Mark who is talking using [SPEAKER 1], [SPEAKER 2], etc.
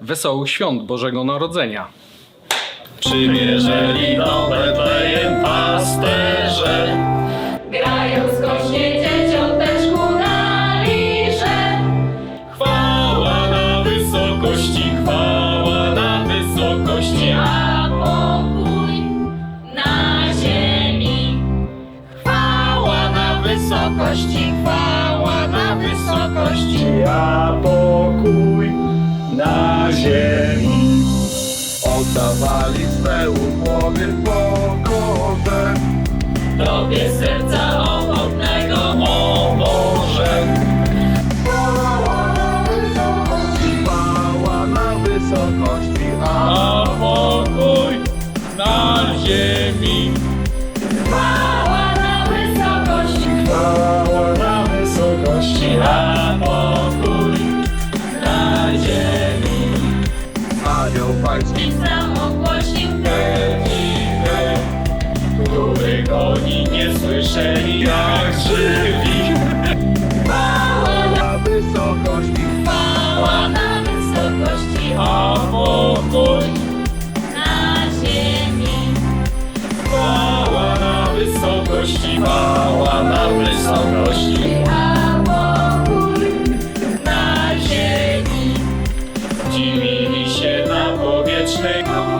[SPEAKER 1] wesołych świąt Bożego Narodzenia.
[SPEAKER 2] Przymierzeli do Betlejem pasterze.
[SPEAKER 3] Grają skocznie dzieciąteczku na lirze.
[SPEAKER 2] Chwała na wysokości, chwała na wysokości.
[SPEAKER 3] A pokój na ziemi. Chwała na wysokości, chwała na wysokości.
[SPEAKER 2] A pokój na ziemi. Oddawali swe ukłony pokorze.
[SPEAKER 3] Tobie serca ochotnego
[SPEAKER 2] O Boże. Chwała na wysokości, a pokój na ziemi.
[SPEAKER 3] nam ogłosił
[SPEAKER 2] Egidę, których oni nie słyszeli jak żywi.
[SPEAKER 3] Chwała na
[SPEAKER 2] wysokości,
[SPEAKER 3] chwała na wysokości,
[SPEAKER 2] a pokój
[SPEAKER 3] na ziemi.
[SPEAKER 2] Chwała na wysokości, chwała na wysokości, a pokój na ziemi. Dziwi name.